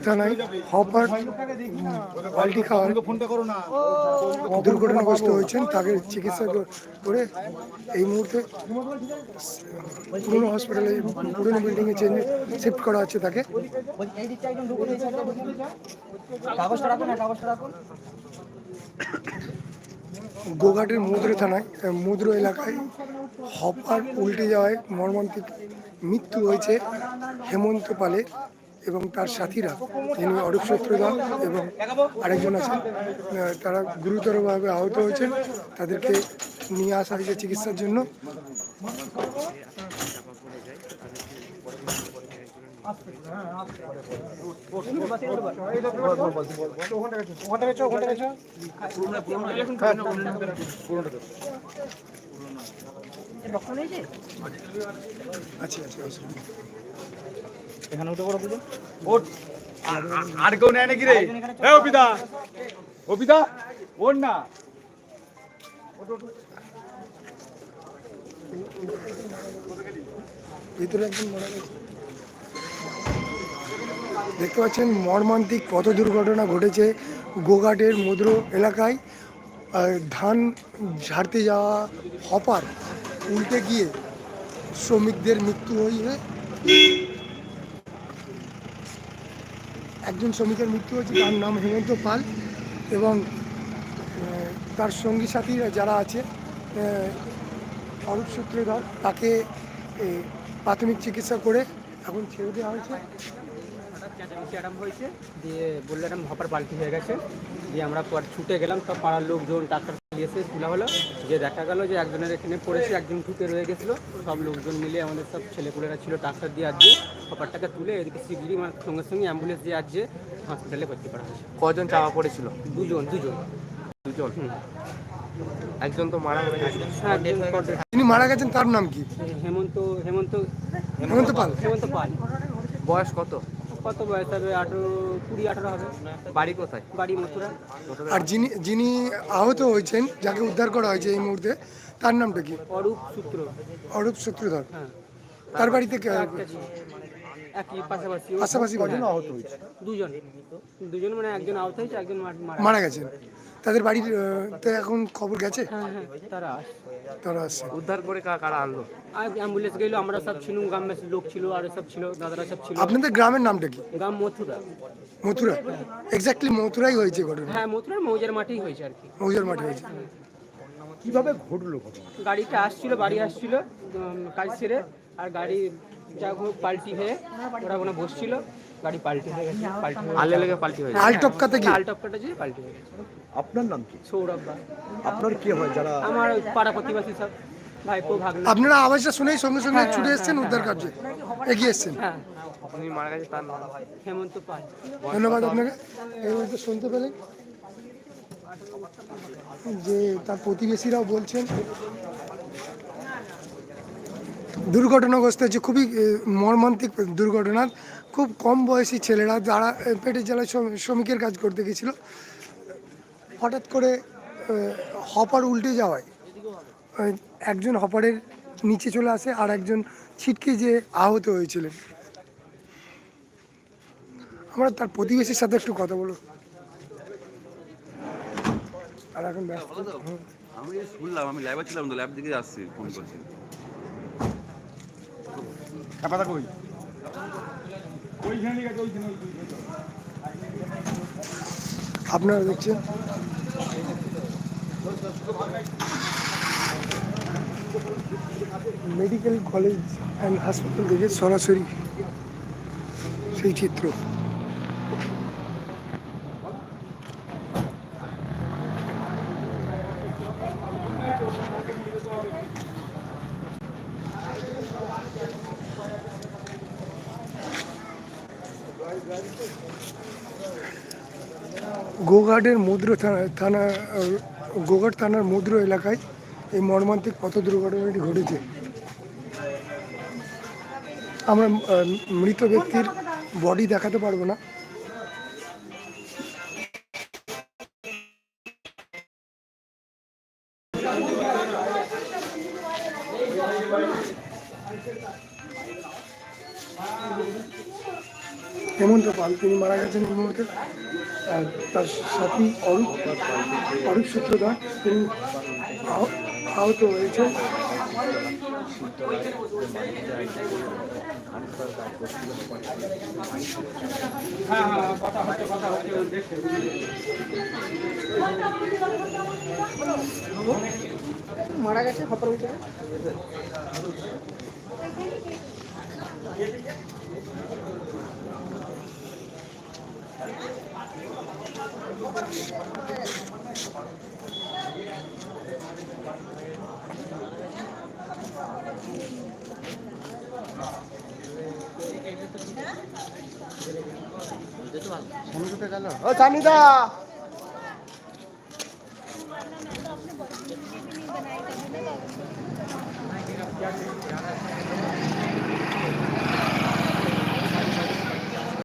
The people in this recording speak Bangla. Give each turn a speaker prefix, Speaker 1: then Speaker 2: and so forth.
Speaker 1: থানায় হপার পাল্টি খাওয়ার দুর্ঘটনাগ্রস্ত হয়েছেন তাকে চিকিৎসা করে এই মুহূর্তে পুরনো হসপিটালে পুরনো বিল্ডিংয়ে চেঞ্জ শিফট করা হচ্ছে তাকে। গোঘাটের মুদ্র থানায় মুদ্র এলাকায় হপার উল্টে যাওয়ায় মর্মান্তিক মৃত্যু হয়েছে হেমন্ত পালের এবং তার সাথীরা, তিনি অরূপ সূত্রধর এবং আরেকজন আছেন তারা গুরুতরভাবে আহত হয়েছেন, তাদেরকে নিয়ে আসা হয়েছে চিকিৎসার জন্য আচ্ছা আচ্ছা নেই।
Speaker 2: এখানে উঠে পড়ো
Speaker 3: আর কেউ নেয় নাকি রে? এ অপিতা। অপিতা ওর না।
Speaker 1: ভিতরে একজন মারা গেছে। দেখতে পাচ্ছেন মর্মান্তিক পথ দুর্ঘটনা ঘটেছে গোঘাটের মধুর এলাকায়। ধান ঝাড়তে যাওয়া হপার উল্টে গিয়ে শ্রমিকদের মৃত্যু হয়ে একজন শ্রমিকের মৃত্যু হয়েছে, তার নাম হেমন্ত পাল এবং তার সঙ্গী সাথীরা যারা আছে অরূপ সূত্রধর, তাকে প্রাথমিক চিকিৎসা করে এখন ছেড়ে দেওয়া হয়েছে।
Speaker 4: হয়েছে, দিয়ে বলল এরকম হপার পাল্টি হয়ে গেছে। দিয়ে আমরা পর ছুটে গেলাম, সব পাড়ার লোকজন, ডাক্তার এসে তোলা হলো যে দেখা গেল যে একজনের এখানে পড়েছে একজন ঢুকে রয়ে গেছিল। সব লোকজন মিলে আমাদের সব ছেলেপুলেরা ছিল ডাক্তার দিয়ে আজকে হপারটাকে তুলে এদিকে শিগগিরি মানে সঙ্গে সঙ্গে অ্যাম্বুলেন্স দিয়ে আজকে হসপিটালে ভর্তি করা হয়েছে।
Speaker 5: কজন চাপা পড়েছিল?
Speaker 4: দুজন দুজন।
Speaker 5: দুজন?
Speaker 4: হুম।
Speaker 5: একজন তো মারা গেছে।
Speaker 4: হ্যাঁ এ।
Speaker 1: যিনি মারা গেছেন তার নাম কি?
Speaker 4: হেমন্ত হেমন্ত
Speaker 1: হেমন্ত পাল।
Speaker 4: হেমন্ত পাল।
Speaker 5: বয়স কত?
Speaker 4: কত বয়স হবে? আঠেরো কুড়ি আঠারো হবে।
Speaker 5: বাড়ি কোথায়?
Speaker 4: বাড়ি মথুরা।
Speaker 1: আর যিনি যিনি আহত হয়েছেন যাকে উদ্ধার করা হয়েছে এই মুহূর্তে তার নামটা কি?
Speaker 4: অরূপ সূত্র।
Speaker 1: অরূপ সূত্রধর।
Speaker 4: হ্যাঁ।
Speaker 1: তার বাড়িতে কে
Speaker 4: একই পাশাপাশি।
Speaker 1: পাশাপাশি বাড়ি
Speaker 4: দুজন। দুজন মানে একজন আহত হয়েছে একজন মারা মারা
Speaker 1: গেছেন। তাদের বাড়ির এখন খবর গেছে?
Speaker 4: হ্যাঁ হ্যাঁ তারা।
Speaker 1: তারা আসছে
Speaker 5: উদ্ধার করে কারা আনলো?
Speaker 4: অ্যাম্বুলেন্স গেলো আমরা সব ছিলাম গ্রামের লোক ছিল আর সব ছিল দাদারা সব ছিল।
Speaker 1: আপনাদের গ্রামের নামটা কি?
Speaker 4: গ্রাম মথুরা।
Speaker 1: মথুরা? এক্স্যাক্টলি মথুরাই হয়েছে ঘটনা।
Speaker 4: হ্যাঁ মথুরার মৌজার মাঠেই হয়েছে আর কি।
Speaker 1: মৌজার মাঠে হয়েছে।
Speaker 3: কীভাবে ঘটলো ঘটনা?
Speaker 4: গাড়িটা আসছিল বাড়ি আসছিল কাজ সেরে আর গাড়ি যা হোক পাল্টি হয়ে ওরা ওখানে বসছিল গাড়ি পাল্টি হয়ে গেছে পাল্টি হয়ে
Speaker 5: আলে লেগে পাল্টি হয়েছে
Speaker 1: আল টপকাতে গিয়ে?
Speaker 4: লাল যে পাল্টি হয়ে গেছে।
Speaker 3: আপনার নাম কি?
Speaker 4: সৌরভ
Speaker 3: আপনার কি হয়? যারা
Speaker 4: আমার পাড়া প্রতিবাসী সব ভাইপো ভাগনা।
Speaker 1: আপনারা আওয়াজটা শুনেই সঙ্গে সঙ্গে ছুটে এসেছেন উদ্ধার কার্যে। এগিয়ে এসেছেন।
Speaker 4: হ্যাঁ।
Speaker 5: উনি মারা গেছে তার নাম?
Speaker 4: হেমন্ত পাল।
Speaker 1: ধন্যবাদ আপনাকে। এই মুহূর্তে শুনতে পেলেন যে তার প্রতিবেশীরাও বলছেন দুর্ঘটনাগ্রস্ত হচ্ছে খুবই মর্মান্তিক দুর্ঘটনার খুব কম বয়সী ছেলেরা যারা পেটের জ্বালায় শ্রম- শ্রমিকের কাজ করতে গেছিল হঠাৎ করে হপার উল্টে যাওয়ায় একজন হপারের নিচে চলে আসে আর একজন ছিটকে যে আহত হয়েছিলেন। আমরা তার প্রতিবেশীর সাথে একটু কথা বলব। আর এখন ব্যস্ত।
Speaker 6: আমি শুনলাম আমি ল্যাবে ছিলাম তো ল্যাব দিকে আসছি ফোন করছি।
Speaker 3: কাপাতা কই? ওইখানে গেছে ওইখানে
Speaker 1: আপনারা দেখছেন? মেডিকেল কলেজ অ্যান্ড হাসপাতাল থেকে সরাসরি সেই চিত্র। গোঘাটের মুদ্র থানা থানা গোঘাট থানার মুদ্র এলাকায় এই মর্মান্তিক পথ দুর্ঘটনাটি ঘটেছে। আমরা মৃত ব্যক্তির বডি দেখাতে পারব না। হেমন্ত পাল, তিনি মারা গেছেন আর তার সাথী অরূপ অরূপ সূত্রধর তিনি আহ- আহত হয়েছে
Speaker 4: মারা গেছে হপার উঠে
Speaker 1: ও সামিদা Thank you.